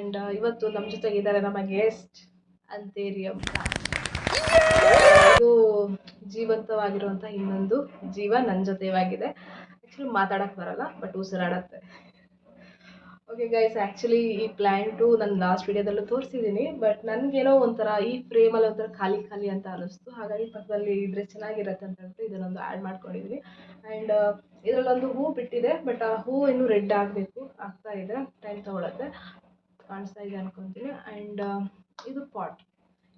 And ಇವತ್ತು ನಮ್ಮ ಜೊತೆಗೆ ಇದ್ದಾರೆ ನಮ್ಮ ಗೆಸ್ಟ್ ಅಂತೇರಿಯಂ ಇದು ಜೀವಂತವಾಗಿರುವಂಥ ಇನ್ನೊಂದು ಜೀವ ನನ್ನ ಜೊತೆವಾಗಿದೆ. ಆ್ಯಕ್ಚುಲಿ ಮಾತಾಡೋಕ್ಕೆ ಬರಲ್ಲ ಬಟ್ ಉಸಿರಾಡತ್ತೆ. ಓಕೆ ಗೈಸ್ ಆ್ಯಕ್ಚುಲಿ ಈ ಪ್ಲ್ಯಾಂಟು ನಾನು ಲಾಸ್ಟ್ ವಿಡಿಯೋದಲ್ಲೂ ತೋರಿಸಿದ್ದೀನಿ ಬಟ್ ನನಗೇನೋ ಒಂಥರ ಈ ಫ್ರೇಮಲ್ಲಿ ಒಂಥರ ಖಾಲಿ ಖಾಲಿ ಅಂತ ಅನ್ನಿಸ್ತು ಹಾಗಾಗಿ ಪಕ್ಕದಲ್ಲಿ ಇದ್ರೆ ಚೆನ್ನಾಗಿರುತ್ತೆ ಅಂತ ಹೇಳ್ಬಿಟ್ಟು ಇದನ್ನೊಂದು ಆ್ಯಡ್ ಮಾಡ್ಕೊಂಡಿದ್ದೀನಿ ಆ್ಯಂಡ್ ಇದರಲ್ಲೊಂದು ಹೂ ಬಿಟ್ಟಿದೆ ಬಟ್ ಆ ಹೂ ಇನ್ನೂ ರೆಡ್ ಆಗಬೇಕು, ಆಗ್ತಾ ಇದೆ ಟೈಮ್ ತೊಗೊಳತ್ತೆ. ಕಾಣಿಸ್ತಾ ಇದೆ ಅನ್ಕೊತೀನಿ. ಆ್ಯಂಡ್ ಇದು ಪಾಟ್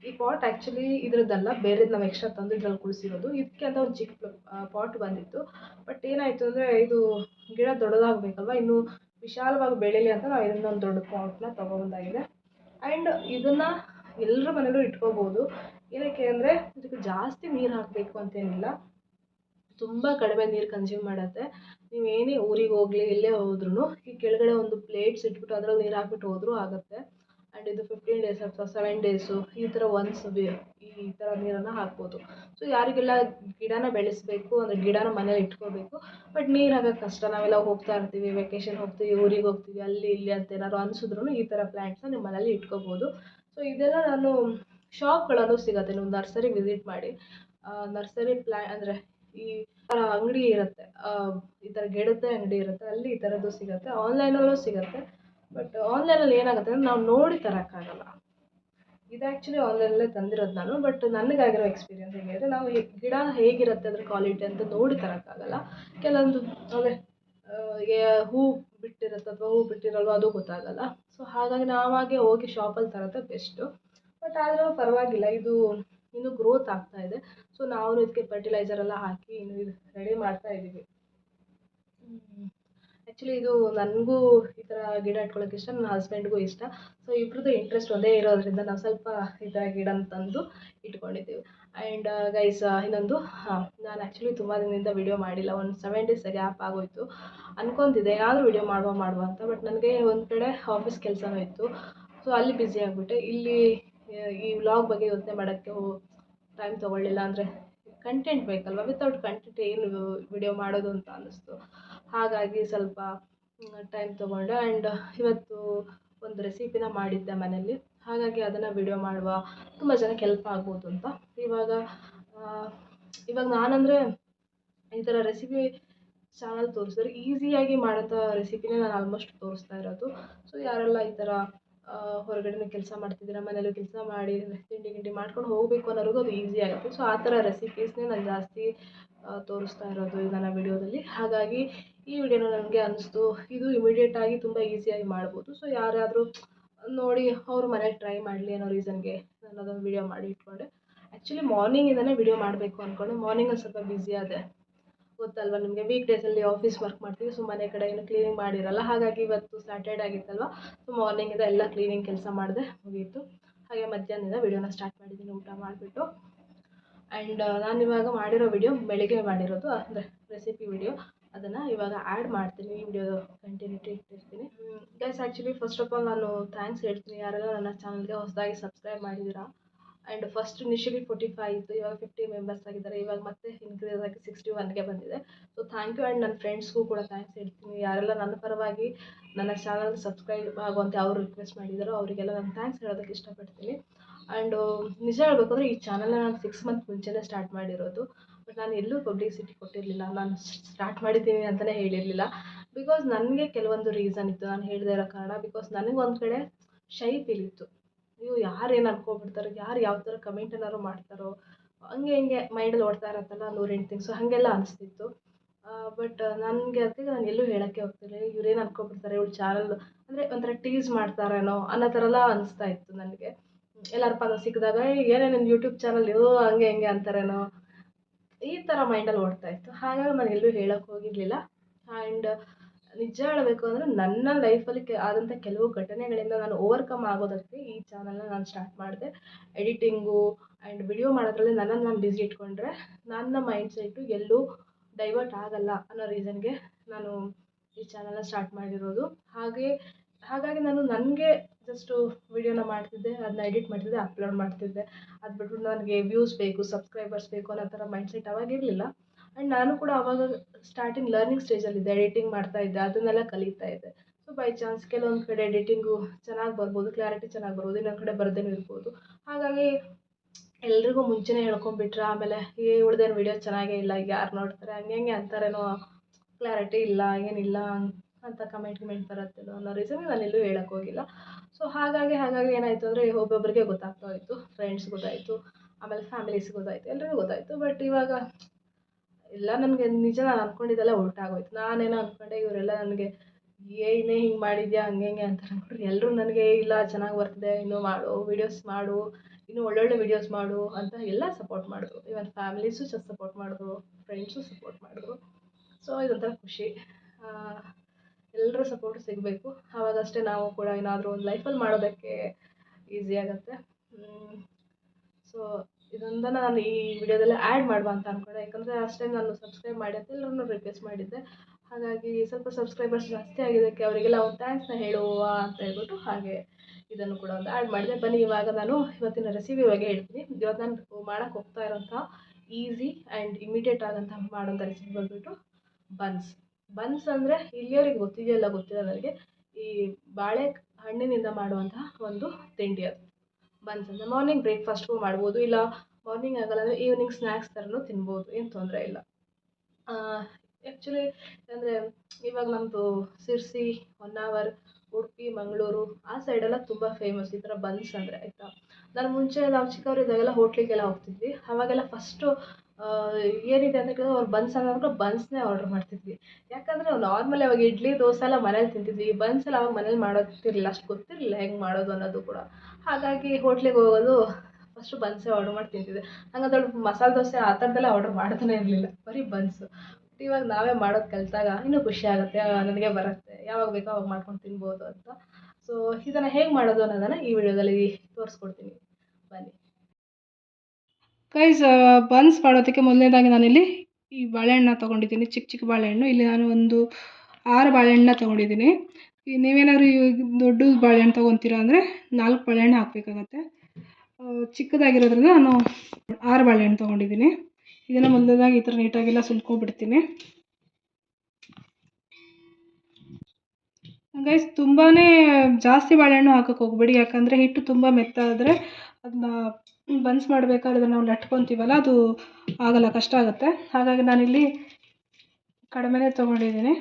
ಈ ಪಾಟ್ ಆ್ಯಕ್ಚುಲಿ ಇದ್ರದ್ದಲ್ಲ, ಬೇರೆದು ನಾವು ಎಕ್ಸ್ಟ್ರಾ ತಂದು ಇದ್ರಲ್ಲಿ ಕುಳಿಸಿರೋದು. ಇದಕ್ಕೆ ಅಂತ ಒಂದು ಚಿಕ್ಕ ಪಾಟ್ ಬಂದಿತ್ತು. ಬಟ್ ಏನಾಯಿತು ಅಂದರೆ, ಇದು ಗಿಡ ದೊಡ್ಡದಾಗಬೇಕಲ್ವ? ಇನ್ನು ವಿಶಾಲವಾಗಿ ಬೆಳೀಲಿ ಅಂತ ನಾವು ಇದನ್ನೊಂದು ದೊಡ್ಡ ಪಾಟ್ನ ತೊಗೊಬಂದಾಗಿದೆ. ಆ್ಯಂಡ್ ಇದನ್ನು ಎಲ್ಲರ ಮನೇಲೂ ಇಟ್ಕೋಬೋದು. ಏನಕ್ಕೆ ಅಂದರೆ, ಇದಕ್ಕೆ ಜಾಸ್ತಿ ನೀರು ಹಾಕಬೇಕು ಅಂತೇನಿಲ್ಲ. ತುಂಬ ಕಡಿಮೆ ನೀರು ಕನ್ಸ್ಯೂಮ್ ಮಾಡುತ್ತೆ. ನೀವು ಏನೇ ಊರಿಗೆ ಹೋಗಲಿ, ಎಲ್ಲೇ ಹೋದ್ರೂ ಈ ಕೆಳಗಡೆ ಒಂದು ಪ್ಲೇಟ್ಸ್ ಇಟ್ಬಿಟ್ಟು ಅದ್ರಲ್ಲಿ ನೀರು ಹಾಕ್ಬಿಟ್ಟು ಹೋದರೂ ಆಗುತ್ತೆ. ಆ್ಯಂಡ್ ಇದು ಫಿಫ್ಟೀನ್ ಡೇಸ್ ಅಥವಾ ಸೆವೆನ್ ಡೇಸು ಈ ಥರ ಒನ್ಸ್ ಈ ಥರ ನೀರನ್ನು ಹಾಕ್ಬೋದು. ಸೊ ಯಾರಿಗೆಲ್ಲ ಗಿಡನ ಬೆಳೆಸಬೇಕು, ಅಂದರೆ ಗಿಡನ ಮನೇಲಿ ಇಟ್ಕೋಬೇಕು ಬಟ್ ನೀರು ಹಾಕೋದು ಕಷ್ಟ, ನಾವೆಲ್ಲ ಹೋಗ್ತಾ ಇರ್ತೀವಿ ವೆಕೇಷನ್ ಹೋಗ್ತೀವಿ, ಊರಿಗೆ ಹೋಗ್ತೀವಿ, ಅಲ್ಲಿ ಇಲ್ಲಿ ಅಂತ ಏನಾದ್ರು ಅನಿಸಿದ್ರು ಈ ಥರ ಪ್ಲ್ಯಾಂಟ್ಸ್ನ ನಿಮ್ಮ ಮನೇಲಿ ಇಟ್ಕೋಬೋದು. ಸೊ ಇದೆಲ್ಲ ನಾನು ಶಾಪ್ಗಳಲ್ಲೂ ಸಿಗುತ್ತೆ, ನೀವು ನರ್ಸರಿ ವಿಸಿಟ್ ಮಾಡಿ. ನರ್ಸರಿ ಪ್ಲ್ಯಾ ಅಂದರೆ ಈ ಥರ ಅಂಗಡಿ ಇರುತ್ತೆ. ಈ ಥರ ಗಿಡದ ಅಂಗಡಿ ಇರುತ್ತೆ. ಅಲ್ಲಿ ಈ ಥರದ್ದು ಸಿಗುತ್ತೆ. ಆನ್ಲೈನಲ್ಲೂ ಸಿಗುತ್ತೆ. ಬಟ್ ಆನ್ಲೈನಲ್ಲಿ ಏನಾಗುತ್ತೆ ಅಂದರೆ ನಾವು ನೋಡಿ ತರೋಕ್ಕಾಗಲ್ಲ. ಇದು ಆ್ಯಕ್ಚುಲಿ ಆನ್ಲೈನಲ್ಲೇ ತಂದಿರೋದು ನಾನು. ಬಟ್ ನನಗಾಗಿರೋ ಎಕ್ಸ್ಪೀರಿಯನ್ಸ್ ಹೇಗೆ ಅಂದರೆ ನಾವು ಗಿಡ ಹೇಗಿರುತ್ತೆ ಅದ್ರ ಕ್ವಾಲಿಟಿ ಅಂತ ನೋಡಿ ತರೋಕ್ಕಾಗಲ್ಲ. ಕೆಲವೊಂದು, ಅದೇ ಹೂ ಬಿಟ್ಟಿರುತ್ತೆ ಅಥವಾ ಹೂ ಬಿಟ್ಟಿರಲ್ವ ಅದು ಗೊತ್ತಾಗಲ್ಲ. ಸೊ ಹಾಗಾಗಿ ನಾವಾಗೆ ಹೋಗಿ ಶಾಪಲ್ಲಿ ತರೋದೇ ಬೆಸ್ಟು ಬಟ್ ಆದರೂ ಪರವಾಗಿಲ್ಲ. ಇದು ಇನ್ನೂ ಗ್ರೋತ್ ಆಗ್ತಾ ಇದೆ. ಸೊ ನಾವು ಇದಕ್ಕೆ ಫರ್ಟಿಲೈಸರ್ ಎಲ್ಲ ಹಾಕಿ ಇನ್ನು ಇದು ರೆಡಿ ಮಾಡ್ತಾ ಇದ್ದೀವಿ. ಆ್ಯಕ್ಚುಲಿ ಇದು ನನಗೂ ಈ ಥರ ಗಿಡ ಇಟ್ಕೊಳ್ಳೋಕೆ ಇಷ್ಟ ನನ್ನ ಹಸ್ಬೆಂಡ್ಗೂ ಇಷ್ಟ. ಸೊ ಇಬ್ರದ್ದು ಇಂಟ್ರೆಸ್ಟ್ ಒಂದೇ ಇರೋದ್ರಿಂದ ನಾವು ಸ್ವಲ್ಪ ಈ ಥರ ಗಿಡನ ತಂದು ಇಟ್ಕೊಂಡಿದ್ದೀವಿ. ಆ್ಯಂಡ್ ಗೈಸ್ ಇನ್ನೊಂದು, ಹಾಂ, ನಾನು ಆ್ಯಕ್ಚುಲಿ ತುಂಬ ದಿನದಿಂದ ವಿಡಿಯೋ ಮಾಡಿಲ್ಲ. ಒಂದು ಸೆವೆನ್ ಡೇಸ್ ಗ್ಯಾಪ್ ಆಗೋಯಿತು. ಅನ್ಕೊತಿದ್ದೆ ಏನಾದರೂ ವಿಡಿಯೋ ಮಾಡುವ ಮಾಡುವ ಅಂತ. ಬಟ್ ನನಗೆ ಒಂದು ಕಡೆ ಆಫೀಸ್ ಕೆಲಸನೂ ಇತ್ತು. ಸೊ ಅಲ್ಲಿ ಬ್ಯುಸಿ ಆಗಿಬಿಟ್ಟೆ. ಇಲ್ಲಿ ಈ ವ್ಲಾಗ್ ಬಗ್ಗೆ ಯೋಚನೆ ಮಾಡೋಕ್ಕೆ ಟೈಮ್ ತೊಗೊಳ್ಳಿಲ್ಲ ಅಂದರೆ ಕಂಟೆಂಟ್ ಬೇಕಲ್ವ? ವಿತೌಟ್ ಕಂಟೆಂಟ್ ಏನು ವಿಡಿಯೋ ಮಾಡೋದು ಅಂತ ಅನ್ನಿಸ್ತು. ಹಾಗಾಗಿ ಸ್ವಲ್ಪ ಟೈಮ್ ತೊಗೊಂಡೆ. ಆ್ಯಂಡ್ ಇವತ್ತು ಒಂದು ರೆಸಿಪಿನ ಮಾಡಿದ್ದೆ ಮನೆಯಲ್ಲಿ. ಹಾಗಾಗಿ ಅದನ್ನು ವಿಡಿಯೋ ಮಾಡುವ, ತುಂಬ ಜನಕ್ಕೆ ಹೆಲ್ಪ್ ಆಗ್ಬೋದು ಅಂತ. ಇವಾಗ ಇವಾಗ ನಾನಂದರೆ ಈ ಥರ ರೆಸಿಪಿ ಚಾನಲ್ ತೋರಿಸಿದ್ರೆ ಈಸಿಯಾಗಿ ಮಾಡೋಂಥ ರೆಸಿಪಿನೇ ನಾನು ಆಲ್ಮೋಸ್ಟ್ ತೋರಿಸ್ತಾ ಇರೋದು. ಸೊ ಯಾರೆಲ್ಲ ಈ ಥರ ಹೊರಗಡೆನೂ ಕೆಲಸ ಮಾಡ್ತಿದ್ದೀರಾ? ಮನೆಯಲ್ಲೂ ಕೆಲಸ ಮಾಡಿ ತಿಂಡಿ ಗಿಂಡಿ ಮಾಡ್ಕೊಂಡು ಹೋಗಬೇಕು ಅನ್ನೋರಿಗೂ ಅದು ಈಸಿ ಆಗುತ್ತೆ. ಸೊ ಆ ಥರ ರೆಸಿಪೀಸ್ನೇ ನಾನು ಜಾಸ್ತಿ ತೋರಿಸ್ತಾ ಇರೋದು ನನ್ನ ವಿಡಿಯೋದಲ್ಲಿ. ಹಾಗಾಗಿ ಈ ವಿಡಿಯೋನ ನನಗೆ ಅನಿಸ್ತು. ಇದು ಇಮಿಡಿಯೇಟಾಗಿ ತುಂಬ ಈಸಿಯಾಗಿ ಮಾಡ್ಬೋದು. ಸೊ ಯಾರಾದರೂ ನೋಡಿ ಅವ್ರ ಮನೇಲಿ ಟ್ರೈ ಮಾಡಲಿ ಅನ್ನೋ ರೀಸನ್ಗೆ ನಾನು ಅದೊಂದು ವಿಡಿಯೋ ಮಾಡಿ ಇಟ್ಕೊಂಡೆ. ಆ್ಯಕ್ಚುಲಿ ಮಾರ್ನಿಂಗಿಂದನೇ ವಿಡಿಯೋ ಮಾಡಬೇಕು ಅಂದ್ಕೊಂಡೆ ಮಾರ್ನಿಂಗ್ ಒಂದು ಸ್ವಲ್ಪ ಬ್ಯುಸಿ ಆದೆ. ಗೊತ್ತಲ್ವ? ನಿಮಗೆ ವೀಕ್ ಡೇಸಲ್ಲಿ ಆಫೀಸ್ ವರ್ಕ್ ಮಾಡ್ತೀವಿ ಸೊ ಮನೆ ಕಡೆ ಏನು ಕ್ಲೀನಿಂಗ್ ಮಾಡಿರಲ್ಲ. ಹಾಗಾಗಿ ಇವತ್ತು ಸ್ಯಾಟರ್ಡೆ ಆಗಿತ್ತಲ್ವ? ಸೊ ಮಾರ್ನಿಂಗಿಂದ ಎಲ್ಲ ಕ್ಲೀನಿಂಗ್ ಕೆಲಸ ಮಾಡಿದೆ ಮುಗೀತು. ಹಾಗೆ ಮಧ್ಯಾಹ್ನದಿಂದ ವಿಡಿಯೋನ ಸ್ಟಾರ್ಟ್ ಮಾಡಿದ್ದೀನಿ, ಊಟ ಮಾಡಿಬಿಟ್ಟು. ಆ್ಯಂಡ್ ನಾನು ಇವಾಗ ಮಾಡಿರೋ ವಿಡಿಯೋ ಬೆಳಿಗ್ಗೆ ಮಾಡಿರೋದು, ಅಂದರೆ ರೆಸಿಪಿ ವಿಡಿಯೋ ಅದನ್ನು ಇವಾಗ ಆ್ಯಡ್ ಮಾಡ್ತೀನಿ, ಈ ವಿಡಿಯೋ ಕಂಟಿನ್ಯೂಟಿ ಇಟ್ಟಿರ್ತೀನಿ. Guys actually first of all ನಾನು ಥ್ಯಾಂಕ್ಸ್ ಹೇಳ್ತೀನಿ. ಯಾರೆಲ್ಲ ನನ್ನ ಚಾನಲ್ಗೆ ಹೊಸದಾಗಿ ಸಬ್ಸ್ಕ್ರೈಬ್ ಮಾಡಿದ್ದೀರಾ and first initially forty five ಇತ್ತು ಇವಾಗ ಫಿಫ್ಟಿ ಮೆಂಬರ್ಸ್ ಆಗಿದ್ದಾರೆ. ಇವಾಗ ಮತ್ತೆ ಇನ್ಕ್ರೀಸ್ ಆಗಿ ಸಿಕ್ಸ್ಟಿ ಒನ್ಗೆ ಬಂದಿದೆ. ಸೊ ಥ್ಯಾಂಕ್ ಯು ಆ್ಯಂಡ್ ನನ್ನ ಫ್ರೆಂಡ್ಸ್ಗೂ ಕೂಡ ಥ್ಯಾಂಕ್ಸ್ ಹೇಳ್ತೀನಿ. ಯಾರೆಲ್ಲ ನನ್ನ ಪರವಾಗಿ ನನ್ನ ಚಾನಲ್ ಸಬ್ಸ್ಕ್ರೈಬ್ ಆಗುವಂತೆ ಅವರು ರಿಕ್ವೆಸ್ಟ್ ಮಾಡಿದ್ದಾರೋ ಅವರಿಗೆಲ್ಲ ನಾನು ಥ್ಯಾಂಕ್ಸ್ ಹೇಳೋದಕ್ಕೆ ಇಷ್ಟಪಡ್ತೀನಿ. ಆ್ಯಂಡ್ ನಿಜ ಹೇಳ್ಬೇಕಂದ್ರೆ ಈ ಚಾನಲ್ನ ನಾನು ಸಿಕ್ಸ್ ಮಂತ್ ಮುಂಚೆನೇ ಸ್ಟಾರ್ಟ್ ಮಾಡಿರೋದು. ಬಟ್ ನಾನು ಎಲ್ಲೂ ಪಬ್ಲಿಸಿಟಿ ಕೊಟ್ಟಿರಲಿಲ್ಲ. ನಾನು ಸ್ಟಾರ್ಟ್ ಮಾಡಿದ್ದೀನಿ ಅಂತಲೇ ಹೇಳಿರಲಿಲ್ಲ. ಬಿಕಾಸ್ ನನಗೆ ಕೆಲವೊಂದು ರೀಸನ್ ಇತ್ತು. ನಾನು ಹೇಳದೇ ಇರೋ ಕಾರಣ. ಬಿಕಾಸ್ ನನಗೆ ಒಂದು ಕಡೆ ಶೈ ಫೀಲ್ ಇತ್ತು. ನೀವು ಯಾರು ಏನು ಅನ್ಕೊಂಬಿಡ್ತಾರೋ ಯಾರು ಯಾವ ಥರ ಕಮೆಂಟ್ ಏನಾದ್ರು ಮಾಡ್ತಾರೋ, ಹಂಗೆ ಹಿಂಗೆ ಮೈಂಡಲ್ಲಿ ಓಡ್ತಾ ಇರುತ್ತಲ್ಲ ನೂರೆಂಟು ಥಿಂಗ್ಸು ಹಾಗೆಲ್ಲ ಅನಿಸ್ತಿತ್ತು. ಬಟ್ ನನಗೆ ಅದಕ್ಕೆ ನಾನು ಎಲ್ಲೂ ಹೇಳೋಕ್ಕೆ ಹೋಗ್ತಿರಲಿಲ್ಲ. ಇವ್ರೇನು ಅನ್ಕೊಂಬಿಡ್ತಾರೆ ಇವ್ಳು ಚಾನಲ್ ಅಂದರೆ ಒಂಥರ ಟೀಸ್ ಮಾಡ್ತಾರೇನೋ ಅನ್ನೋ ಥರ ಎಲ್ಲ ಅನಿಸ್ತಾ ಇತ್ತು ನನಗೆ. ಎಲ್ಲರ ಸಿಕ್ಕಿದಾಗ ಏನೇ ನಿನ್ನ ಯೂಟ್ಯೂಬ್ ಚಾನಲ್ ಇರೋ ಹಂಗೆ ಹಿಂಗೆ ಅಂತಾರೇನೋ. ಈ ಥರ ಮೈಂಡಲ್ಲಿ ಓಡ್ತಾ ಇತ್ತು. ಹಾಗಾಗಿ ನಾನು ಎಲ್ಲೂ ಹೇಳೋಕ್ಕೆ ಹೋಗಿರಲಿಲ್ಲ. ಆ್ಯಂಡ್ ನಿಜ ಹೇಳಬೇಕು ಅಂದರೆ ನನ್ನ ಲೈಫಲ್ಲಿ ಕೆ ಆದಂಥ ಕೆಲವು ಘಟನೆಗಳಿಂದ ನಾನು ಓವರ್ಕಮ್ ಆಗೋದಕ್ಕೆ ಈ ಚಾನಲ್ನ ನಾನು ಸ್ಟಾರ್ಟ್ ಮಾಡಿದೆ. ಎಡಿಟಿಂಗು ಆ್ಯಂಡ್ ವಿಡಿಯೋ ಮಾಡೋದ್ರಲ್ಲಿ ನನ್ನನ್ನು ನಾನು ಬ್ಯುಸಿ ಇಟ್ಕೊಂಡ್ರೆ ನನ್ನ ಮೈಂಡ್ ಸೆಟ್ಟು ಎಲ್ಲೂ ಡೈವರ್ಟ್ ಆಗಲ್ಲ ಅನ್ನೋ ರೀಸನ್ಗೆ ನಾನು ಈ ಚಾನಲ್ನ ಸ್ಟಾರ್ಟ್ ಮಾಡಿರೋದು. ಹಾಗೆ, ಹಾಗಾಗಿ ನಾನು ನನಗೆ ಜಸ್ಟು ವಿಡಿಯೋನ ಮಾಡ್ತಿದ್ದೆ ಅದನ್ನ ಎಡಿಟ್ ಮಾಡ್ತಿದ್ದೆ ಅಪ್ಲೋಡ್ ಮಾಡ್ತಿದ್ದೆ. ಅದು ಬಿಟ್ಬಿಟ್ಟು ನನಗೆ ವ್ಯೂಸ್ ಬೇಕು ಸಬ್ಸ್ಕ್ರೈಬರ್ಸ್ ಬೇಕು ಅನ್ನೋ ಥರ ಮೈಂಡ್ಸೆಟ್ ಅವಾಗ ಇರಲಿಲ್ಲ ಆ್ಯಂಡ್ ನಾನು ಕೂಡ ಅವಾಗ ಸ್ಟಾರ್ಟಿಂಗ್ ಲರ್ನಿಂಗ್ ಸ್ಟೇಜಲ್ಲಿದ್ದೆ ಎಡಿಟಿಂಗ್ ಮಾಡ್ತಾ ಇದ್ದೆ, ಅದನ್ನೆಲ್ಲ ಕಲಿತಾ ಇದ್ದೆ. ಸೊ ಬೈ ಚಾನ್ಸ್ ಕೆಲವೊಂದು ಕಡೆ ಎಡಿಟಿಂಗು ಚೆನ್ನಾಗಿ ಬರ್ಬೋದು ಕ್ಲಾರಿಟಿ ಚೆನ್ನಾಗಿ ಬರ್ಬೋದು, ಇನ್ನೊಂದು ಕಡೆ ಬರ್ದೇ ಇರ್ಬೋದು. ಹಾಗಾಗಿ ಎಲ್ರಿಗೂ ಮುಂಚೆನೇ ಹೇಳ್ಕೊಂಬಿಟ್ರೆ ಆಮೇಲೆ ಈ ಉಳ್ದೇನು ವೀಡಿಯೋ ಚೆನ್ನಾಗೇ ಇಲ್ಲ ಯಾರು ನೋಡ್ತಾರೆ? ಹಂಗೆ ಹಂಗೆ ಅಂತಾರೇನೋ ಕ್ಲಾರಿಟಿ ಇಲ್ಲ, ಏನಿಲ್ಲ ಅಂತ ಕಮೆಂಟ್ ಗಿಮೆಂಟ್ ಬರುತ್ತೇನೋ ಅನ್ನೋ ರೀಸನ್ ನಾನು ಎಲ್ಲೂ ಹೇಳಕ್ಕೆ ಹೋಗಿಲ್ಲ. ಸೊ ಹಾಗಾಗಿ ಹಾಗಾಗಿ ಏನಾಯಿತು ಅಂದರೆ ಒಬ್ಬೊಬ್ಬರಿಗೆ ಗೊತ್ತಾಗ್ತಾ ಹೋಯಿತು. ಫ್ರೆಂಡ್ಸ್ ಗೊತ್ತಾಯಿತು, ಆಮೇಲೆ ಫ್ಯಾಮಿಲೀಸ್ ಗೊತ್ತಾಯಿತು ಎಲ್ಲರಿಗೂ ಗೊತ್ತಾಯಿತು. ಬಟ್ ಇವಾಗ ಎಲ್ಲ ನನಗೆ ನಿಜ ನಾನು ಅಂದ್ಕೊಂಡಿದ್ದೆಲ್ಲ ಉಲ್ಟಾಗೋಯ್ತು ನಾನೇನೋ ಅಂದ್ಕೊಂಡೆ ಇವರೆಲ್ಲ ನನಗೆ ಏನೇ ಹಿಂಗೆ ಮಾಡಿದ್ಯಾ, ಹಂಗೆ ಹಿಂಗೆ ಅಂತ ಅಂದ್ಕೊಂಡ್ರು ಎಲ್ಲರೂ ನನಗೆ, ಇಲ್ಲ, ಚೆನ್ನಾಗಿ ಬರ್ತಿದೆ, ಇನ್ನೂ ಮಾಡು ವೀಡಿಯೋಸ್ ಮಾಡು, ಇನ್ನೂ ಒಳ್ಳೊಳ್ಳೆ ವೀಡಿಯೋಸ್ ಮಾಡು ಅಂತ ಎಲ್ಲ ಸಪೋರ್ಟ್ ಮಾಡಿದ್ರು. ಇವನ್ ಫ್ಯಾಮಿಲೀಸು ಜಸ್ಟ್ ಸಪೋರ್ಟ್ ಮಾಡಿದ್ರು ಫ್ರೆಂಡ್ಸು ಸಪೋರ್ಟ್ ಮಾಡಿದ್ರು. ಸೊ ಇದೊಂಥರ ಖುಷಿ. ಎಲ್ಲರೂ ಸಪೋರ್ಟ್ ಸಿಗಬೇಕು. ಆವಾಗಷ್ಟೇ ನಾವು ಕೂಡ ಏನಾದರೂ ಒಂದು ಲೈಫಲ್ಲಿ ಮಾಡೋದಕ್ಕೆ ಈಸಿ ಆಗುತ್ತೆ. ಸೊ ಇದೊಂದನ್ನು ನಾನು ಈ ವಿಡಿಯೋದಲ್ಲಿ ಆ್ಯಡ್ ಮಾಡುವ ಅಂತ ಅಂದ್ಕೊಂಡೆ ಯಾಕಂದರೆ ಅಷ್ಟೇ ನಾನು ಸಬ್ಸ್ಕ್ರೈಬ್ ಮಾಡಿ ಅಂತ ಎಲ್ಲರನ್ನೂ ರಿಕ್ವೆಸ್ಟ್ ಮಾಡಿದ್ದೆ. ಹಾಗಾಗಿ ಸ್ವಲ್ಪ ಸಬ್ಸ್ಕ್ರೈಬರ್ಸ್ ಜಾಸ್ತಿ ಆಗಿದ್ದಕ್ಕೆ ಅವರಿಗೆಲ್ಲ ಒಂದು ಥ್ಯಾಂಕ್ಸ್ನ ಹೇಳುವ ಅಂತ ಹೇಳ್ಬಿಟ್ಟು ಹಾಗೆ ಇದನ್ನು ಕೂಡ ಒಂದು ಆ್ಯಡ್ ಮಾಡಿದೆ. ಬನ್ನಿ, ಇವಾಗ ನಾನು ಇವತ್ತಿನ ರೆಸಿಪಿ ಬಗ್ಗೆ ಹೇಳ್ತೀನಿ. ಇವತ್ತು ನಾನು ಮಾಡೋಕ್ಕೆ ಹೋಗ್ತಾ ಇರೋಂಥ ಈಸಿ ಆ್ಯಂಡ್ ಇಮಿಡಿಯೇಟ್ ಆಗೋಂಥ ಮಾಡೋಂಥ ರೆಸಿಪಿ ಬಂದುಬಿಟ್ಟು ಬನ್ಸ್ ಬನ್ಸ್ ಅಂದರೆ ಇಲ್ಲಿಯವ್ರಿಗೆ ಗೊತ್ತಿದೆಯಲ್ಲ ಗೊತ್ತಿಲ್ಲ ನನಗೆ. ಈ ಬಾಳೆ ಹಣ್ಣಿನಿಂದ ಮಾಡುವಂತಹ ಒಂದು ತಿಂಡಿ ಅದು. ಬನ್ಸ್ ಅಂದರೆ ಮಾರ್ನಿಂಗ್ ಬ್ರೇಕ್ಫಾಸ್ಟ್ಗೂ ಮಾಡ್ಬೋದು. ಇಲ್ಲ ಮಾರ್ನಿಂಗ್ ಆಗಲ್ಲ ಅಂದರೆ ಈವ್ನಿಂಗ್ ಸ್ನ್ಯಾಕ್ಸ್ ಥರನೂ ತಿನ್ಬೋದು, ಏನು ತೊಂದರೆ ಇಲ್ಲ. ಆ್ಯಕ್ಚುಲಿ ಅಂದರೆ ಇವಾಗ ನಮ್ಮದು ಸಿರ್ಸಿ ಹೊನ್ನಾವರ್ ಉಡುಪಿ ಮಂಗಳೂರು ಆ ಸೈಡೆಲ್ಲ ತುಂಬ ಫೇಮಸ್ ಈ ಥರ ಬನ್ಸ್ ಅಂದರೆ ಆಯಿತಾ? ನಾನು ಮುಂಚೆ ನಾವು ಚಿಕ್ಕವರಿದ್ದಾಗೆಲ್ಲ ಹೋಟ್ಲಿಗೆಲ್ಲ ಹೋಗ್ತಿದ್ವಿ. ಅವಾಗೆಲ್ಲ ಫಸ್ಟು ಏನಿದೆ ಅಂತ ಕೇಳಿದ್ರೆ ಅವ್ರು ಬನ್ಸ್ ಅನ್ನೋದು ಬನ್ಸ್ನೇ ಆರ್ಡ್ರ್ ಮಾಡ್ತಿದ್ವಿ. ಯಾಕಂದರೆ ನಾರ್ಮಲಿ ಅವಾಗ ಇಡ್ಲಿ, ದೋಸೆ ಎಲ್ಲ ಮನೇಲಿ ತಿಂತಿದ್ವಿ. ಬನ್ಸ್ ಎಲ್ಲ ಅವಾಗ ಮನೇಲಿ ಮಾಡೋದಿರಲಿಲ್ಲ. ಅಷ್ಟು ಗೊತ್ತಿರಲಿಲ್ಲ ಹೆಂಗೆ ಮಾಡೋದು ಅನ್ನೋದು ಕೂಡ. ಹಾಗಾಗಿ ಹೋಟ್ಲಿಗೆ ಹೋಗೋದು ಫಸ್ಟು ಬನ್ಸೇ ಆರ್ಡ್ರ್ ಮಾಡಿ ತಿಂತಿದ್ದೆ. ಹಂಗಂತೇಳಿ ಮಸಾಲೆ ದೋಸೆ ಆ ಥರದ್ದೆಲ್ಲ ಆರ್ಡ್ರ್ ಮಾಡ್ತಾನೆ ಇರಲಿಲ್ಲ. ಬರೀ ಬನ್ಸು. ಇವಾಗ ನಾವೇ ಮಾಡೋದು ಕಲಿತಾಗ ಇನ್ನೂ ಖುಷಿ ಆಗುತ್ತೆ. ನನಗೆ ಬರುತ್ತೆ. ಯಾವಾಗ ಬೇಕೋ ಅವಾಗ ಮಾಡ್ಕೊಂಡು ತಿನ್ಬೋದು ಅಂತ. ಸೊ ಇದನ್ನು ಹೇಗೆ ಮಾಡೋದು ಅನ್ನೋದನ್ನು ಈ ವಿಡಿಯೋದಲ್ಲಿ ತೋರಿಸ್ಕೊಡ್ತೀನಿ. ಬನ್ನಿ. ಕೈಸ್ ಬನ್ಸ್ ಮಾಡೋದಕ್ಕೆ ಮೊದಲನೇದಾಗಿ ನಾನಿಲ್ಲಿ ಈ ಬಾಳೆಹಣ್ಣ ತೊಗೊಂಡಿದ್ದೀನಿ. ಚಿಕ್ಕ ಚಿಕ್ಕ ಬಾಳೆಹಣ್ಣು. ಇಲ್ಲಿ ನಾನು ಒಂದು ಆರು ಬಾಳೆಹಣ್ಣ ತೊಗೊಂಡಿದ್ದೀನಿ. ಈ ನೀವೇನಾದ್ರು ದೊಡ್ಡ ಬಾಳೆಹಣ್ಣು ತೊಗೊತೀರಾ ಅಂದರೆ ನಾಲ್ಕು ಬಾಳೆಹಣ್ಣು ಹಾಕಬೇಕಾಗತ್ತೆ. ಚಿಕ್ಕದಾಗಿರೋದ್ರಿಂದ ನಾನು ಆರು ಬಾಳೆಹಣ್ಣು ತೊಗೊಂಡಿದ್ದೀನಿ. ಇದನ್ನು ಮೊದಲನೇದಾಗಿ ಈ ಥರ ನೀಟಾಗೆಲ್ಲ ಸುಲ್ಕೊಂಡ್ಬಿಡ್ತೀನಿ. ಗೈಸ್ ತುಂಬಾ ಜಾಸ್ತಿ ಬಾಳೆಹಣ್ಣು ಹಾಕಕ್ಕೆ ಹೋಗ್ಬೇಡಿ. ಯಾಕಂದರೆ ಹಿಟ್ಟು ತುಂಬ ಮೆತ್ತಾದರೆ ಅದನ್ನ ಬನ್ಸ್ ಮಾಡಬೇಕಾದ್ರೆ ನಾವು ಲಟ್ಕೊತೀವಲ್ಲ, ಅದು ಆಗಲ್ಲ, ಕಷ್ಟ ಆಗುತ್ತೆ. ಹಾಗಾಗಿ ನಾನಿಲ್ಲಿ ಕಡಿಮೆನೇ ತೊಗೊಂಡಿದ್ದೀನಿ.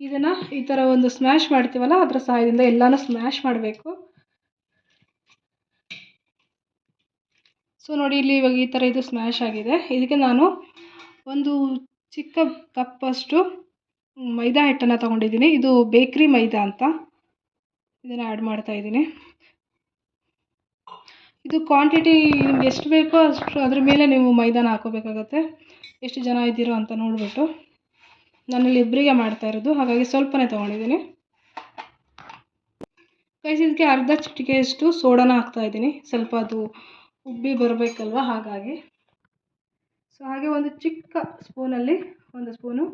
ಇದನ್ನು ಈ ಥರ ಒಂದು ಸ್ಮ್ಯಾಶ್ ಮಾಡ್ತೀವಲ್ಲ, ಅದರ ಸಹಾಯದಿಂದ ಎಲ್ಲನೂ ಸ್ಮ್ಯಾಶ್ ಮಾಡಬೇಕು. ಸೊ ನೋಡಿ ಇಲ್ಲಿ ಇವಾಗ ಈ ಥರ ಇದು ಸ್ಮ್ಯಾಶ್ ಆಗಿದೆ. ಇದಕ್ಕೆ ನಾನು ಒಂದು ಚಿಕ್ಕ ಕಪ್ಪಷ್ಟು ಮೈದಾ ಹಿಟ್ಟನ್ನು ತೊಗೊಂಡಿದ್ದೀನಿ. ಇದು ಬೇಕ್ರಿ ಮೈದಾ ಅಂತ ಇದನ್ನು ಆ್ಯಡ್ ಮಾಡ್ತಾ ಇದ್ದೀನಿ. ಇದು ಕ್ವಾಂಟಿಟಿ ನಿಮ್ಗೆ ಎಷ್ಟು ಬೇಕೋ ಅಷ್ಟು ಅದ್ರ ಮೇಲೆ ನೀವು ಮೈದಾನ ಹಾಕೋಬೇಕಾಗತ್ತೆ. ಎಷ್ಟು ಜನ ಇದ್ದೀರೋ ಅಂತ ನೋಡಿಬಿಟ್ಟು ನಾನಿಲ್ಲಿ ಇಬ್ಬರಿಗೆ ಮಾಡ್ತಾ ಇರೋದು. ಹಾಗಾಗಿ ಸ್ವಲ್ಪನೇ ತೊಗೊಂಡಿದ್ದೀನಿ. ಕೈಸಿದಕ್ಕೆ ಅರ್ಧ ಚಿಟಿಕೆಯಷ್ಟು ಸೋಡಾನ ಹಾಕ್ತಾ ಇದ್ದೀನಿ. ಸ್ವಲ್ಪ ಅದು ಉಬ್ಬಿ ಬರಬೇಕಲ್ವ ಹಾಗಾಗಿ. ಸೊ ಹಾಗೆ ಒಂದು ಚಿಕ್ಕ ಸ್ಪೂನಲ್ಲಿ ಒಂದು ಸ್ಪೂನು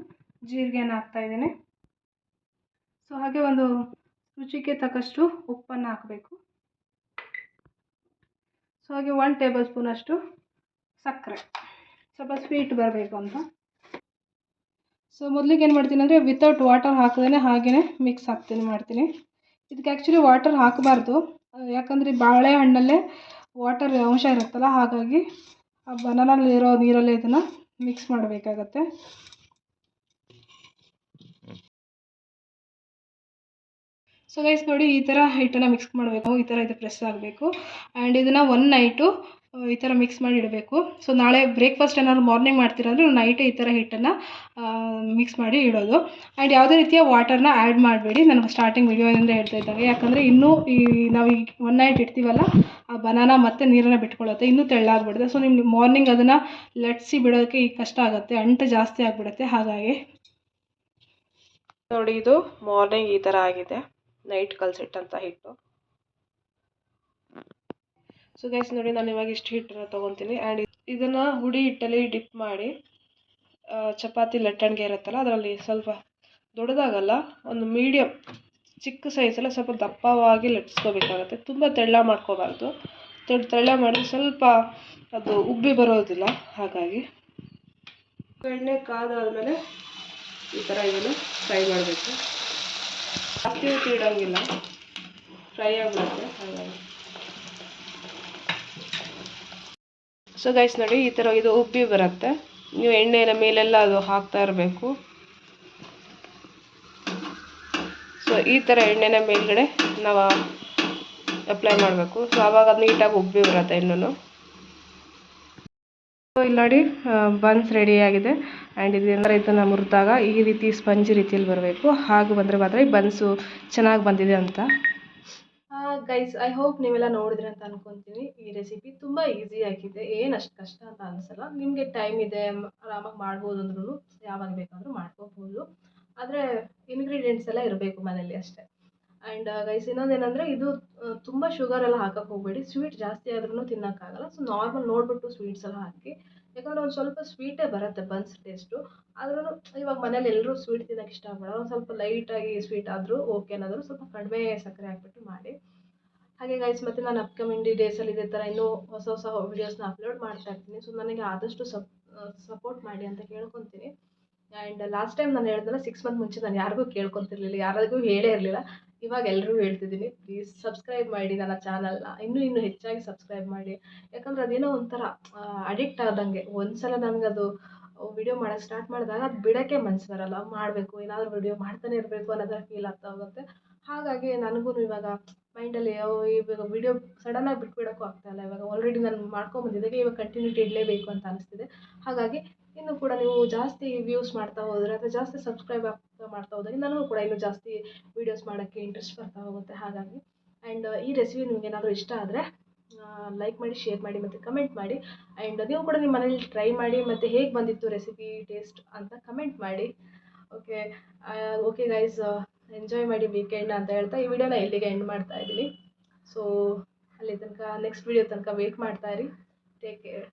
ಜೀರಿಗೆಯನ್ನು ಹಾಕ್ತಾಯಿದ್ದೀನಿ ಸೊ ಹಾಗೆ ಒಂದು ರುಚಿಗೆ ತಕ್ಕಷ್ಟು ಉಪ್ಪನ್ನು ಹಾಕಬೇಕು. ಸೊ ಹಾಗೆ ಒನ್ ಟೇಬಲ್ ಸ್ಪೂನಷ್ಟು ಸಕ್ಕರೆ. ಸ್ವಲ್ಪ ಸ್ವೀಟ್ ಬರಬೇಕು ಅಂತ. ಸೊ ಮೊದಲಿಗೆ ಏನು ಮಾಡ್ತೀನಿ ಅಂದರೆ ವಿತೌಟ್ ವಾಟರ್ ಹಾಕದೇ ಹಾಗೆಯೇ ಮಿಕ್ಸ್ ಹಾಕ್ತೀನಿ, ಮಾಡ್ತೀನಿ. ಇದಕ್ಕೆ ಆ್ಯಕ್ಚುಲಿ ವಾಟರ್ ಹಾಕಬಾರ್ದು. ಯಾಕಂದರೆ ಬಾಳೆಹಣ್ಣಲ್ಲೇ ವಾಟರ್ ಅಂಶ ಇರುತ್ತಲ್ಲ, ಹಾಗಾಗಿ ಆ ಬನಾನಲ್ಲಿರೋ ನೀರಲ್ಲೇ ಇದನ್ನು ಮಿಕ್ಸ್ ಮಾಡಬೇಕಾಗತ್ತೆ. ಸೊ ಗೈಸ್ ನೋಡಿ ಈ ಥರ ಹಿಟ್ಟನ್ನು ಮಿಕ್ಸ್ ಮಾಡಬೇಕು, ಈ ಥರ ಇದು ಪ್ರೆಸ್ ಆಗಬೇಕು. ಆ್ಯಂಡ್ ಇದನ್ನು ಒನ್ ನೈಟು ಈ ಥರ ಮಿಕ್ಸ್ ಮಾಡಿ ಇಡಬೇಕು. ಸೊ ನಾಳೆ ಬ್ರೇಕ್ಫಾಸ್ಟ್ ಏನಾದ್ರು ಮಾರ್ನಿಂಗ್ ಮಾಡ್ತೀರ ಅಂದರೆ ನೈಟೇ ಈ ಥರ ಹಿಟ್ಟನ್ನು ಮಿಕ್ಸ್ ಮಾಡಿ ಇಡೋದು. ಆ್ಯಂಡ್ ಯಾವುದೇ ರೀತಿಯ ವಾಟರ್ನ ಆ್ಯಡ್ ಮಾಡಬೇಡಿ. ನಾನು ಸ್ಟಾರ್ಟಿಂಗ್ ವಿಡಿಯೋದಿಂದ ಹೇಳ್ತಾ ಇದ್ದಾಗ ಯಾಕಂದರೆ ಇನ್ನೂ ಈ, ನಾವು ಈಗ ಒನ್ ನೈಟ್ ಇಡ್ತೀವಲ್ಲ, ಆ ಬನಾನ ಮತ್ತೆ ನೀರನ್ನು ಬಿಟ್ಕೊಳ್ಳುತ್ತೆ ಇನ್ನೂ ತೆಳ್ಳಾಗ್ಬಿಡುತ್ತೆ. ಸೊ ನಿಮ್ಗೆ ಮಾರ್ನಿಂಗ್ ಅದನ್ನು ಲಟ್ಸಿ ಬಿಡೋಕ್ಕೆ ಈಗ ಕಷ್ಟ ಆಗುತ್ತೆ. ಅಂಟು ಜಾಸ್ತಿ ಆಗಿಬಿಡುತ್ತೆ. ಹಾಗಾಗಿ ನೋಡಿ, ಇದು ಮಾರ್ನಿಂಗ್ ಈ ಥರ ಆಗಿದೆ. ನೈಟ್ ಕಲಸಿಟ್ಟಂಥ ಹಿಟ್ಟು. ಸೊ ಗೈಸ್ ನೋಡಿ ನಾನು ಇವಾಗ ಇಷ್ಟು ಹಿಟ್ಟನ್ನು ತೊಗೊತೀನಿ. ಆ್ಯಂಡ್ ಇದನ್ನು ಹುಡಿ ಹಿಟ್ಟಲ್ಲಿ ಡಿಪ್ ಮಾಡಿ ಚಪಾತಿ ಲಟ್ಟಣಿಗೆ ಇರುತ್ತಲ್ಲ, ಅದರಲ್ಲಿ ಸ್ವಲ್ಪ ದೊಡ್ಡದಾಗಲ್ಲ, ಒಂದು ಮೀಡಿಯಮ್ ಚಿಕ್ಕ ಸೈಜಲ್ಲ ಸ್ವಲ್ಪ ದಪ್ಪವಾಗಿ ಲಟ್ಟಿಸ್ಕೋಬೇಕಾಗುತ್ತೆ. ತುಂಬ ತೆಳ್ಳ ಮಾಡ್ಕೋಬಾರ್ದು. ದೊಡ್ಡ ತೆಳ್ಳ ಮಾಡಿದ್ರೆ ಸ್ವಲ್ಪ ಅದು ಉಬ್ಬಿ ಬರೋದಿಲ್ಲ, ಹಾಗಾಗಿ. ಎಣ್ಣೆ ಕಾದಾದಮೇಲೆ ಈ ಥರ ಇದನ್ನು ಫ್ರೈ ಮಾಡಬೇಕು. ಜಾಸ್ತಿ ಹೊತ್ತು ಇಡೋಂಗಿಲ್ಲ. ಫ್ರೈ ಆಗಿಬಿಡುತ್ತೆ, ಹಾಗಾಗಿ. ಸೊ ಗೈಸ್ ನೋಡಿ, ಈ ಥರ ಇದು ಉಬ್ಬಿ ಬರುತ್ತೆ. ನೀವು ಎಣ್ಣೆನ ಮೇಲೆಲ್ಲ ಅದು ಹಾಕ್ತಾ ಇರಬೇಕು. ಸೊ ಈ ಥರ ಎಣ್ಣೆನ ಮೇಲ್ಗಡೆ ನಾವು ಅಪ್ಲೈ ಮಾಡಬೇಕು. ಸೊ ಆವಾಗ ಅದು ನೀಟಾಗಿ ಉಬ್ಬಿ ಬರುತ್ತೆ ಇನ್ನೂ ಸೊ ಇಲ್ಲಿ ನೋಡಿ ಬನ್ಸ್ ರೆಡಿ ಆಗಿದೆ. ಆ್ಯಂಡ್ ಇದೆಂದರೆ ಇದನ್ನು ಮುರಿದಾಗ ಈ ರೀತಿ ಸ್ಪಂಜ್ ರೀತಿಯಲ್ಲಿ ಬರಬೇಕು. ಹಾಗೆ ಬಂದರೆ ಮಾತ್ರ ಈ ಬನ್ಸು ಚೆನ್ನಾಗಿ ಬಂದಿದೆ ಅಂತ. ಗೈಸ್ ಐ ಹೋಪ್ ನೀವೆಲ್ಲ ನೋಡಿದ್ರಿ ಅಂತ ಅನ್ಕೊತೀನಿ ಈ ರೆಸಿಪಿ ತುಂಬ ಈಸಿ ಆಗಿದೆ. ಏನು ಅಷ್ಟು ಕಷ್ಟ ಅಂತ ಅನ್ಸಲ್ಲ. ನಿಮಗೆ ಟೈಮ್ ಇದೆ ಆರಾಮಾಗಿ ಮಾಡ್ಬೋದು ಅಂದ್ರೂ ಯಾವಾಗ ಬೇಕಾದರೂ ಮಾಡ್ಕೋಬೋದು. ಆದರೆ ಇನ್ಗ್ರೀಡಿಯೆಂಟ್ಸ್ ಎಲ್ಲ ಇರಬೇಕು ಮನೇಲಿ ಅಷ್ಟೇ. ಆ್ಯಂಡ್ ಗೈಸ್ ಇನ್ನೊಂದೇನೆಂದರೆ ಇದು ತುಂಬ ಶುಗರ್ ಎಲ್ಲ ಹಾಕಕ್ಕೆ ಹೋಗಬೇಡಿ. ಸ್ವೀಟ್ ಜಾಸ್ತಿ ಆದ್ರೂ ತಿನ್ನೋಕ್ಕಾಗಲ್ಲ. ಸೊ ನಾರ್ಮಲ್ ನೋಡಿಬಿಟ್ಟು ಸ್ವೀಟ್ಸ್ ಎಲ್ಲ ಹಾಕಿ. ಯಾಕಂದರೆ ಒಂದು ಸ್ವಲ್ಪ ಸ್ವೀಟೇ ಬರುತ್ತೆ ಬನ್ಸ್ ಟೇಸ್ಟು ಆದ್ರೂ ಇವಾಗ ಮನೇಲಿ ಎಲ್ಲರೂ ಸ್ವೀಟ್ ತಿನ್ನೋಕೆ ಇಷ್ಟಪಡೋಲ್ಲ ಒಂದು ಸ್ವಲ್ಪ ಲೈಟಾಗಿ ಸ್ವೀಟ್ ಆದರೂ ಓಕೆ ಅನ್ನೋದ್ರು ಸ್ವಲ್ಪ ಕಡಿಮೆ ಸಕ್ಕರೆ ಹಾಕ್ಬಿಟ್ಟು ಮಾಡಿ. ಹಾಗೆ ಗೈಸ್ ಮತ್ತು ನಾನು ಅಪ್ಕಮಿಂಗ್ ಡೇಸಲ್ಲಿ ಇದೇ ಥರ ಇನ್ನೂ ಹೊಸ ಹೊಸ ವೀಡಿಯೋಸ್ನ ಅಪ್ಲೋಡ್ ಮಾಡ್ತಾ ಇರ್ತೀನಿ. ಸೊ ನನಗೆ ಆದಷ್ಟು ಸಪ್ ಸಪೋರ್ಟ್ ಮಾಡಿ ಅಂತ ಕೇಳ್ಕೊತೀನಿ. ಆ್ಯಂಡ್ ಲಾಸ್ಟ್ ಟೈಮ್ ನಾನು ಹೇಳಿದ್ನಲ್ಲ ಸಿಕ್ಸ್ ಮಂತ್ ಮುಂಚೆ ನಾನು ಯಾರಿಗೂ ಕೇಳ್ಕೊತಿರ್ಲಿಲ್ಲ, ಯಾರಿಗೂ ಹೇಳೇ ಇರಲಿಲ್ಲ. ಇವಾಗ ಎಲ್ಲರೂ ಹೇಳ್ತಿದ್ದೀನಿ ಪ್ಲೀಸ್ ಸಬ್ಸ್ಕ್ರೈಬ್ ಮಾಡಿ ನನ್ನ ಚಾನಲ್ನ ಇನ್ನೂ ಇನ್ನೂ ಹೆಚ್ಚಾಗಿ ಸಬ್ಸ್ಕ್ರೈಬ್ ಮಾಡಿ. ಯಾಕಂದ್ರೆ ಅದೇನೋ ಒಂಥರ ಅಡಿಕ್ಟ್ ಆದಂಗೆ. ಒಂದ್ಸಲ ನನಗೆ ಅದು ವಿಡಿಯೋ ಮಾಡೋಕ್ಕೆ ಸ್ಟಾರ್ಟ್ ಮಾಡಿದಾಗ ಅದು ಬಿಡೋಕ್ಕೆ ಮನ್ಸು ಬರಲ್ಲ. ಮಾಡಬೇಕು, ಏನಾದರೂ ವಿಡಿಯೋ ಮಾಡ್ತಾನೆ ಇರಬೇಕು ಅನ್ನೋದರ ಫೀಲ್ ಆಗ್ತಾ ಹೋಗುತ್ತೆ. ಹಾಗಾಗಿ ನನಗೂ ಇವಾಗ ಮೈಂಡಲ್ಲಿ ಇವಾಗ ವಿಡಿಯೋ ಸಡನ್ನಾಗಿ ಬಿಟ್ಬಿಡೋಕ್ಕೂ ಆಗ್ತಾಯಿಲ್ಲ ಇವಾಗ ಆಲ್ರೆಡಿ ನಾನು ಮಾಡ್ಕೊಂಬಂದಿದ್ದಾಗ ಇವಾಗ ಕಂಟಿನ್ಯೂಟಿ ಇಡಲೇಬೇಕು ಅಂತ ಅನಿಸ್ತಿದೆ. ಹಾಗಾಗಿ ಇನ್ನು ಕೂಡ ನೀವು ಜಾಸ್ತಿ ವ್ಯೂಸ್ ಮಾಡ್ತಾ ಹೋದರೆ ಅಥವಾ ಜಾಸ್ತಿ ಸಬ್ಸ್ಕ್ರೈಬ್ ಆಗ್ತಾ ಮಾಡ್ತಾ ಹೋದಾಗ ನನಗೂ ಕೂಡ ಇನ್ನೂ ಜಾಸ್ತಿ ವೀಡಿಯೋಸ್ ಮಾಡೋಕ್ಕೆ ಇಂಟ್ರೆಸ್ಟ್ ಬರ್ತಾ ಹೋಗುತ್ತೆ. ಹಾಗಾಗಿ ಆ್ಯಂಡ್ ಈ ರೆಸಿಪಿ ನಿಮ್ಗೆ ಏನಾದರೂ ಇಷ್ಟ ಆದರೆ ಲೈಕ್ ಮಾಡಿ ಶೇರ್ ಮಾಡಿ ಮತ್ತು ಕಮೆಂಟ್ ಮಾಡಿ. ಆ್ಯಂಡ್ ನೀವು ಕೂಡ ನಿಮ್ಮ ಮನೇಲಿ ಟ್ರೈ ಮಾಡಿ ಮತ್ತು ಹೇಗೆ ಬಂದಿತ್ತು ರೆಸಿಪಿ ಟೇಸ್ಟ್ ಅಂತ ಕಮೆಂಟ್ ಮಾಡಿ. ಓಕೆ ಓಕೆ ಗೈಸ್ ಎಂಜಾಯ್ ಮಾಡಿ ವೀಕೆಂಡ್ ಅಂತ ಹೇಳ್ತಾ ಈ ವಿಡಿಯೋನ ಇಲ್ಲಿಗೆ ಎಂಡ್ ಮಾಡ್ತಾ ಇದ್ದೀನಿ. ಸೊ ಅಲ್ಲಿ ತನಕ ನೆಕ್ಸ್ಟ್ ವಿಡಿಯೋ ತನಕ ವೇಟ್ ಮಾಡ್ತಾ ಇರಿ. Take care